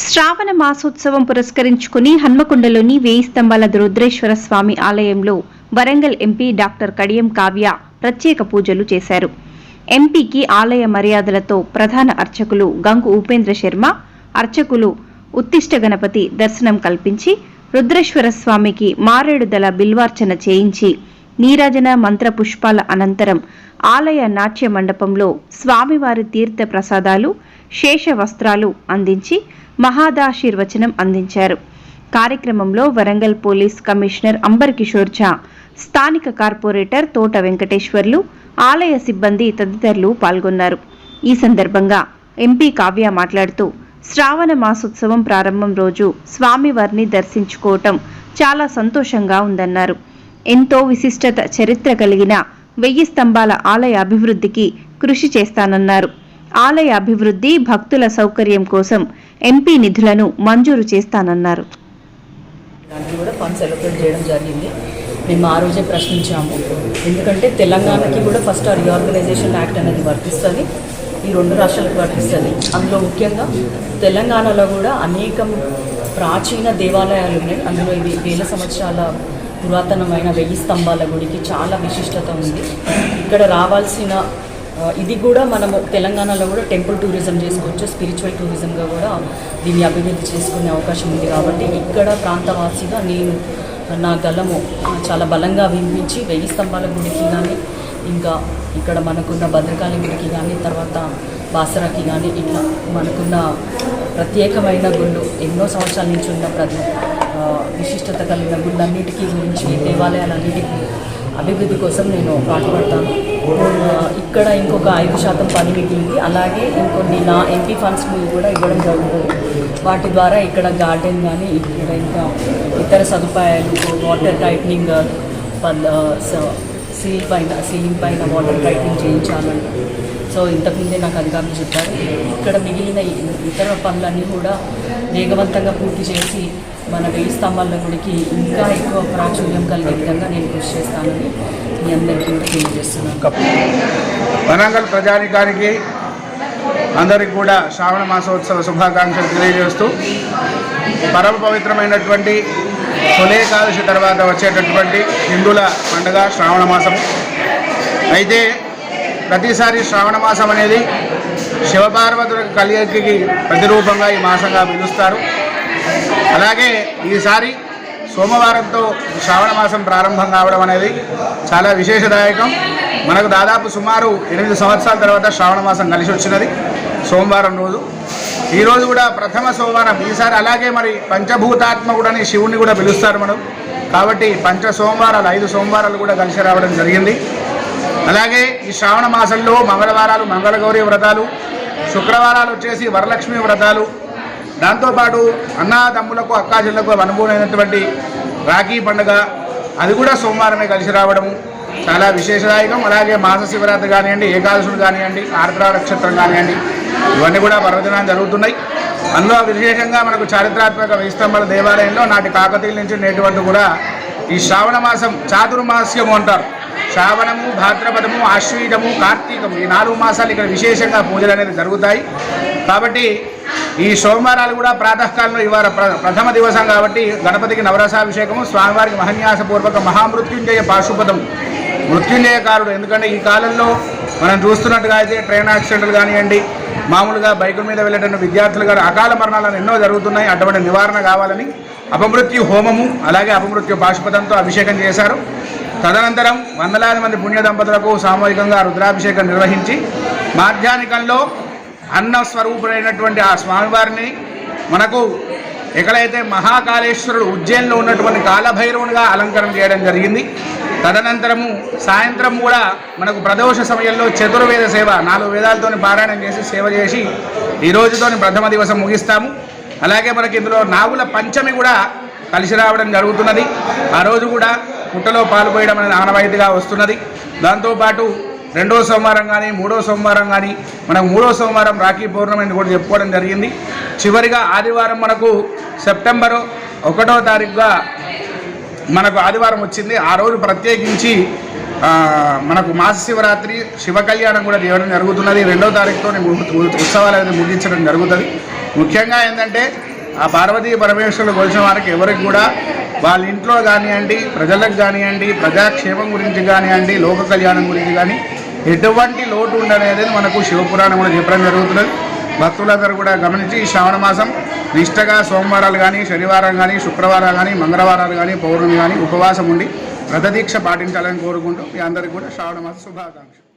శ్రావణ మాసోత్సవం పురస్కరించుకుని హన్మకొండలోని వేయి స్తంభాల రుద్రేశ్వర స్వామి ఆలయంలో వరంగల్ ఎంపీ డాక్టర్ కడియం కావ్య ప్రత్యేక పూజలు చేశారు. ఎంపీకి ఆలయ మర్యాదలతో ప్రధాన అర్చకులు గంగు ఉపేంద్ర శర్మ అర్చకులు ఉత్తిష్ట గణపతి దర్శనం కల్పించి రుద్రేశ్వర స్వామికి మారేడుదల బిల్వార్చన చేయించి నీరాజన మంత్ర పుష్పాల అనంతరం ఆలయ నాట్య మండపంలో స్వామివారి తీర్థ ప్రసాదాలు శేష వస్త్రాలు అందించి మహాదాశీర్వచనం అందించారు. కార్యక్రమంలో వరంగల్ పోలీస్ కమిషనర్ అంబర్ కిషోర్ ఝా స్థానిక కార్పొరేటర్ తోట వెంకటేశ్వర్లు ఆలయ సిబ్బంది తదితరులు పాల్గొన్నారు. ఈ సందర్భంగా ఎంపీ కావ్య మాట్లాడుతూ శ్రావణ మాసోత్సవం ప్రారంభం రోజు స్వామివారిని దర్శించుకోవటం చాలా సంతోషంగా ఉందన్నారు. ఎంతో విశిష్టత చరిత్ర కలిగిన వెయ్యి స్తంభాల ఆలయ అభివృద్ధికి కృషి చేస్తానన్నారు. ఆలయ అభివృద్ధి భక్తుల సౌకర్యం కోసం ఎంపీ నిధులను మంజూరు చేస్తానన్నారు. కూడా ఫండ్స్ అలొకేట్ చేయడం జరిగింది. మేము ఆ రోజే ప్రశ్నించాము. ఎందుకంటే తెలంగాణకి కూడా ఫస్ట్ ఆ రీఆర్గనైజేషన్ యాక్ట్ అనేది వర్తిస్తుంది. ఈ రెండు రాష్ట్రాలకు వర్తిస్తుంది. అందులో ముఖ్యంగా తెలంగాణలో కూడా అనేకం ప్రాచీన దేవాలయాలు ఉన్నాయి. అందులో ఇవి వేల సంవత్సరాల పురాతనమైన వెయ్యి స్తంభాల గుడికి చాలా విశిష్టత ఉంది. ఇక్కడ రావాల్సిన ఇది కూడా మనము తెలంగాణలో కూడా టెంపుల్ టూరిజం చేసుకోవచ్చు స్పిరిచువల్ టూరిజంగా కూడా దీన్ని అభివృద్ధి చేసుకునే అవకాశం ఉంది కాబట్టి ఇక్కడ ప్రాంతవాసిగా నేను నా గలము చాలా బలంగా వినిపించి వెయ్యి స్తంభాల గుడికి కానీ ఇంకా ఇక్కడ మనకున్న భద్రకాళి గుడికి కానీ తర్వాత బాసరాకి కానీ ఇట్లా మనకున్న ప్రత్యేకమైన గుళ్ళు ఎన్నో సంవత్సరాల నుంచి ఉన్న ప్రతి విశిష్టత కలిగిన గుళ్ళన్నిటికీ గురించి దేవాలయాలన్నిటికీ అభివృద్ధి కోసం నేను పాటుపడతాను. ఇక్కడ ఇంకొక ఐదు శాతం పని మిగిలింది అలాగే ఇంకొన్ని నా ఎంపీ ఫండ్స్ కూడా ఇవ్వడం జరుగుతుంది. వాటి ద్వారా ఇక్కడ గార్డెన్ కానీ ఇక్కడ ఇంకా ఇతర సదుపాయాలు వాటర్ టైట్నింగ్ సీల్ పైన సీలింగ్ పైన వాటర్ టైట్నింగ్ చేయించాలంటే సో ఇంతకుముందే నాకు అధికారులు చెప్పారు. ఇక్కడ మిగిలిన ఇతర పనులన్నీ కూడా వేగవంతంగా పూర్తి చేసి మన వెయ్యి స్తంభాల గుడికి ఇంకా ఎక్కువ ప్రాచుర్యం కలిగే విధంగా నేను కృషి చేస్తానని మీ అందరికీ కూడా తెలియజేస్తున్నాను. వరంగల్ ప్రజానికానికి అందరికి కూడా శ్రావణ మాసోత్సవ శుభాకాంక్షలు తెలియజేస్తూ పరమ పవిత్రమైనటువంటి తొలి తర్వాత వచ్చేటటువంటి హిందువుల పండుగ శ్రావణ మాసం. అయితే ప్రతిసారి శ్రావణ మాసం అనేది శివపార్వతుల కలియకి ప్రతిరూపంగా ఈ మాసంగా పిలుస్తారు. అలాగే ఈసారి సోమవారంతో శ్రావణ మాసం ప్రారంభం కావడం అనేది చాలా విశేషదాయకం. మనకు దాదాపు సుమారు ఎనిమిది సంవత్సరాల తర్వాత శ్రావణ మాసం కలిసి వచ్చినది సోమవారం రోజు. ఈరోజు కూడా ప్రథమ సోమవారం ఈసారి అలాగే మరి పంచభూతాత్మకుడని శివుణ్ణి కూడా పిలుస్తారు మనం. కాబట్టి పంచ సోమవారాలు ఐదు సోమవారాలు కూడా కలిసి రావడం జరిగింది. అలాగే ఈ శ్రావణ మాసంలో మంగళవారాలు మంగళగౌరి వ్రతాలు శుక్రవారాలు వచ్చేసి వరలక్ష్మి వ్రతాలు. దాంతోపాటు అన్నాదమ్ములకు అక్కాచెల్లకు అనుభవమైనటువంటి రాఖీ పండుగ అది కూడా సోమవారమే కలిసి రావడము. చాలా విశేషదాయకం. అలాగే మాస శివరాత్రి కానివ్వండి ఏకాదశులు కానివ్వండి ఆర్ద్ర నక్షత్రం కానివ్వండి ఇవన్నీ కూడా పర్వదినాలు జరుగుతున్నాయి. అందులో విశేషంగా మనకు చారిత్రాత్మక వైస్తంభల దేవాలయంలో నాటి కాకతీయుల నుంచి నేటి వరకు కూడా ఈ శ్రావణ మాసం చాతుర్మాస్యము అంటారు. శ్రావణము భాద్రపదము ఆశ్వీజము కార్తీకము ఈ నాలుగు మాసాలు ఇక్కడ విశేషంగా పూజలు అనేది జరుగుతాయి. కాబట్టి ఈ సోమవారాలు కూడా ప్రాతకాలంలో ఇవాళ ప్ర ప్రథమ దివసం కాబట్టి గణపతికి నవరసాభిషేకము స్వామివారికి మహన్యాసపూర్వక మహామృత్యుంజయ పాశుపదము మృత్యుంజయకారుడు ఎందుకంటే ఈ కాలంలో మనం చూస్తున్నట్టుగా అయితే ట్రైన్ యాక్సిడెంట్లు కానివ్వండి మామూలుగా బైకుల మీద వెళ్ళేటువంటి విద్యార్థులు కానీ అకాల మరణాలను ఎన్నో జరుగుతున్నాయి. అటువంటి నివారణ కావాలని అపమృత్యు హోమము అలాగే అపమృత్యు పాశుపదంతో అభిషేకం చేశారు. తదనంతరం వందలాది మంది పుణ్య దంపతులకు సామూహికంగా రుద్రాభిషేకం నిర్వహించి మాధ్యానికంలో అన్న స్వరూపుడైనటువంటి ఆ స్వామివారిని మనకు ఎక్కడైతే మహాకాళేశ్వరుడు ఉజ్జయిన్లో ఉన్నటువంటి కాలభైరవునిగా అలంకరణ చేయడం జరిగింది. తదనంతరము సాయంత్రం కూడా మనకు ప్రదోష సమయంలో చతుర్వేద సేవ నాలుగు వేదాలతోని పారాయణం చేసి సేవ చేసి ఈ రోజుతోని ప్రథమ దివసం ముగిస్తాము. అలాగే మనకి ఇందులో నాగుల పంచమి కూడా కలిసి రావడం జరుగుతున్నది. ఆ రోజు కూడా పుట్టలో పాల్పోయడం అనేది ఆనవాయితీగా వస్తున్నది. దాంతోపాటు రెండో సోమవారం కానీ మూడో సోమవారం కానీ మనకు మూడో సోమవారం రాఖీ పౌర్ణమి కూడా చెప్పుకోవడం జరిగింది. చివరిగా ఆదివారం మనకు సెప్టెంబర్ ఒకటో తారీఖుగా మనకు ఆదివారం వచ్చింది. ఆ రోజు ప్రత్యేకించి మనకు మాస శివరాత్రి శివ కళ్యాణం కూడా చేయడం జరుగుతున్నది. రెండో తారీఖుతో ఉత్సవాలు అనేది ముగించడం జరుగుతుంది. ముఖ్యంగా ఏంటంటే ఆ పార్వతీ పరమేశ్వరులు కొలిసిన వారికి ఎవరికి కూడా వాళ్ళ ఇంట్లో కానివ్వండి ప్రజలకు కానివ్వండి ప్రజాక్షేమం గురించి కానివ్వండి లోక కళ్యాణం గురించి కానీ ఎటువంటి లోటు ఉండనేది మనకు శివపురాణం కూడా చెప్పడం జరుగుతున్నది. భక్తులందరూ కూడా గమనించి ఈ శ్రావణ మాసం నిష్టగా సోమవారాలు కానీ శనివారం కానీ శుక్రవారాలు కానీ మంగళవారాలు కానీ పౌర్ణమి కానీ ఉపవాసం ఉండి వ్రతదీక్ష పాటించాలని కోరుకుంటూ మీ అందరికీ కూడా శ్రావణ మాస శుభాకాంక్షలు.